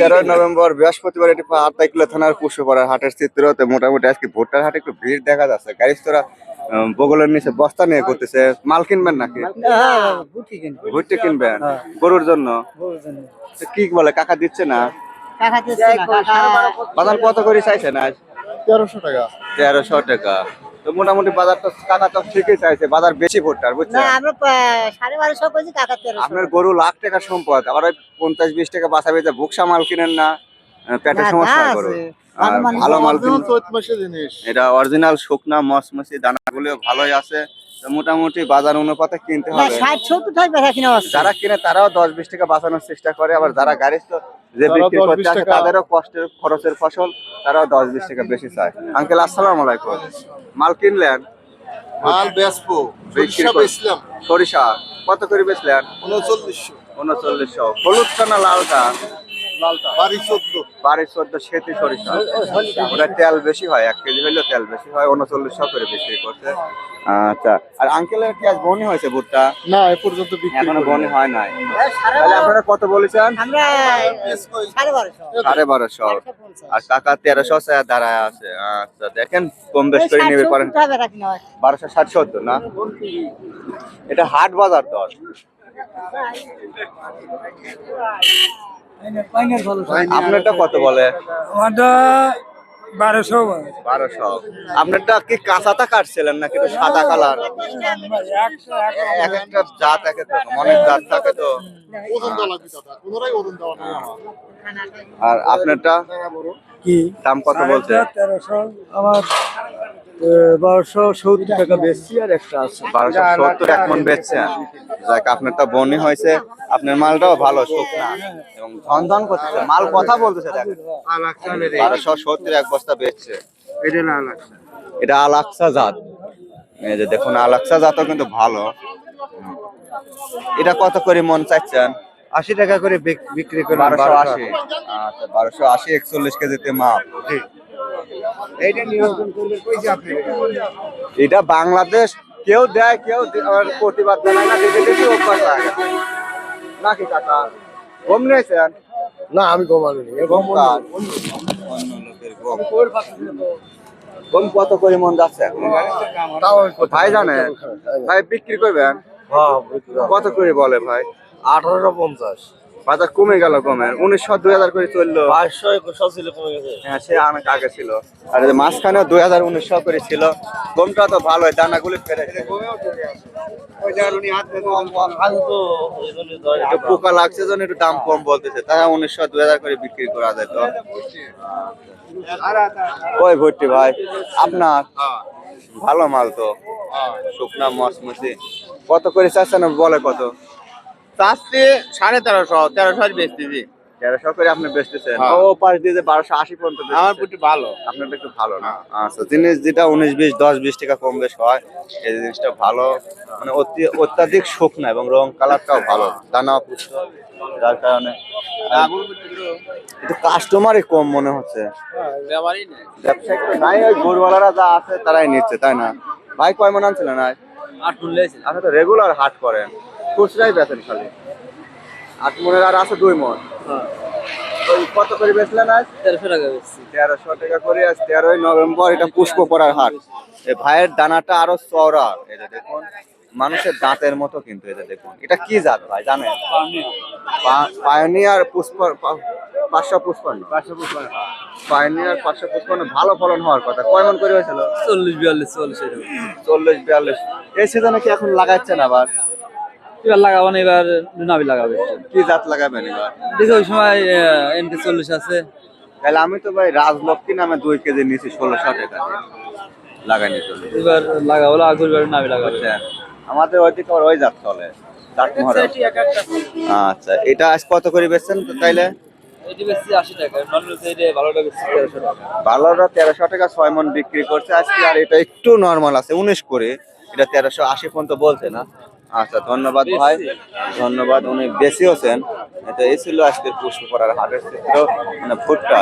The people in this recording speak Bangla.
তেরোই নভেম্বর বৃহস্পতিবার এটি থানার হাটের চিত্রতে মোটামুটি আজকে ভুট্টার হাটে একটু ভিড় দেখা যাচ্ছে। বগলের নিচে বস্তা নিয়ে করতেছে মাল কিনবেন নাকি? হ্যাঁ। কিনবেন? হ্যাঁ। গরুর জন্য। কি বলে কাকা দিচ্ছে না? বাজার কত করে চাইছেন আজ? তেরোশো টাকা। তেরোশো টাকা। তো মোটামুটি বাজার তো কাকা তো ঠিকই চাইছে বাজার বেশি ভুট্টার না বুঝছেন আমরা সাড়ে বারোশো কেজি টাকা তেরোশো। আপনার গরু লাখ টাকার সম্পদ আবার ওই পঞ্চাশ বিশ টাকা বাঁচা বেঁচে ভুকসা মাল কিনেন না পেটের সমস্যা। আর ভালো মাল এটা অরিজিনাল শুকনা মসমসি দানাগুলো ভালোই আছে। তো মোটামুটি বাজার অনুপাতে কিনতে হবে। টাকা যারা কিনে তারাও দশ বিশ টাকা বাঁচানোর চেষ্টা করে আবার যারা গাড়ি তো যে বিক্রি করতে আসে তাদেরও কষ্টের খরচের ফসল তারাও দশ বিশ টাকা বেশি চায়। আঙ্কেল আসসালাম আলাইকুম। মাল কিনলেন? মাল বেসবো বিক্রি সরিষা বেচলাম। সরিষা কত করে বেচলেন? উনচল্লিশশো। উনচল্লিশশো। হলুদটা না লালটা বাড়ি চোদ্দ। সেতি সরিষা। ওটা তেল বেশি হয় এক কেজি হইলেও তেল বেশি হয় উনচল্লিশশো করে বিক্রি করছে। আচ্ছা আর আঙ্কেলের কি আজ বনি হয়েছে ভুট্টা? না এ পর্যন্ত এখনও বনি হয় নাই। তাহলে আপনারা কত বলেছেন? সাড়ে বারোশো। আর টাকা তেরোশো দাঁড়ায় আছে। আচ্ছা দেখেন কম বেশ করে নিবে পারেন। বারোশো ষাট সত্তর না? এটা হাট বাজার দর। আপনারটা কত বলে? আমারটা বারোশো বারোশো। আপনারটা কি কাঁচাটা কাটছিলেন নাকি সাদা কালার? এক একটা জাত এক এক রকম অনেক জাত থাকে তো। আর আপনারটা? কি? দাম কত বলছে? তেরোশো। আমার বারোশো সত্তর টাকা বেশি আর একটা আছে। বারোশো সত্তর এক মন বেচছেন যাক আপনারটা বনি হয়েছে আপনার মালটাও ভালো শুকনা। এবং ধন ধন করতেছে মাল কথা বলতেছে দেখেন বারোশো সত্তর এক বস্তা বেচছে। এটা আলাক্সা জাত। এই যে দেখুন আলাক্সা জাতও কিন্তু ভালো। এটা কত করে মন চাইছেন আশি টাকা করে বিক্রি করে বারোশো আশি। আচ্ছা বারোশো আশি একচল্লিশ কেজিতে মাপ। এটা? বাংলাদেশ কেউ দেয় কেউ প্রতিবাদ জানায় না দেখে দেখে অভ্যাস হয়ে গেছে। নাকি কাকা? গম নিয়েছেন? না আমি গম কত করে মন যাচ্ছে? ভাই জানে? ভাই বিক্রি করবেন? কত করে বলে ভাই? আঠারোশো পঞ্চাশ। বাজার কমে গেল গমের উনিশশো দুই হাজার করে চলল। বাইশশো একুশশো ছিল কমে গেছে। হ্যাঁ সে অনেক আগে ছিল। আর মাঝখানেও দুই হাজার উনিশশো করে ছিল। গমটা তো ভালো দানাগুলি জন্য ধরে একটু পোকা লাগছে জন্য একটু দাম কম বলতেছে। তারা উনিশশো দুই হাজার করে বিক্রি করা যেত ওই ভর্তি ভাই আপনার ভালো মাল তো। শুকনা মসমসি কত করে চাচ্ছেন বলে কত? চাচ্ছি সাড়ে তেরোশো তেরোশো বেচতেছি। তেরোশো করে আপনি বেচতেছেন? হ্যাঁ। ও পাশ দিয়ে যে বারোশো আশি পর্যন্ত আমার পুটি ভালো। আপনারটা একটু ভালো না? আচ্ছা জিনিস যেটা উনিশ বিশ দশ বিশ টাকা কম বেশ হয় এই জিনিসটা ভালো। মানে অতি অত্যাধিক শুকনা এবং রং কালারটাও ভালো। দানা পুষ্ট যার কারণে। একটু কাস্টমারই কম মনে হচ্ছে। নেই। নাই ওই গরুওয়ালারা যা আছে তারাই নিচ্ছে তাই না? ভাই কয় মন আনছিলেন আজ? আপনি তো রেগুলার হাট করেন। খুচরাই বেচেন খালি। আট মনের আর আছে দুই মন। ওই কত করে বেচলেন আজ? তেরোশো টাকা বেচছি। তেরোশো টাকা করে আজ তেরোই নভেম্বর এটা পুষ্প পড়ার হাট। এই ভাইয়ের দানাটা আরও চওড়া। এটা দেখুন মানুষের দাঁতের মতো কিন্তু এটা দেখুন। এটা কি জাত ভাই জানেন? পায়নিয়ার পুষ্প পাঁচশো পুষ্পান্ন। পায়নিয়ার পাঁচশো পুষ্পান্ন ভালো ফলন হওয়ার কথা। কয় মন করে হয়েছিল? চল্লিশ বিয়াল্লিশ চল্লিশ চল্লিশ বিয়াল্লিশ। এই সিজনে কি এখন লাগাচ্ছেন আবার? এবার লাগাবো না এবার নাবি লাগাবে কি জাত লাগাবেন এবার? দেখি ওই সময় এমটি চল্লিশ আছে। তাহলে আমি তো ভাই রাজলক্ষ্মী নামে দুই কেজি নিয়েছি ষোলোশো টাকা লাগাইনি চল্লিশ এবার লাগাবো লাগবে এবার নাবি লাগাবে? আমাদের ওইদিকে ওই জাত চলে আচ্ছা এটা আজ কত করে বেচছেন তাইলে? এটি বেশি আশি টাকা নর্মাল সাইডে ভালোটা বেশি তেরোশো টাকা। তেরোশো টাকা ছয় মন বিক্রি করছে আজকে আর এটা একটু নর্মাল আছে উনিশ করে। এটা তেরোশো আশি পর্যন্ত বলছে না। আচ্ছা ধন্যবাদ ভাই। ধন্যবাদ, উনি বেশি হচ্ছেন। এটা এই ছিল আজকের পুষ্প করার হাটের চিত্র মানে ভুট্টা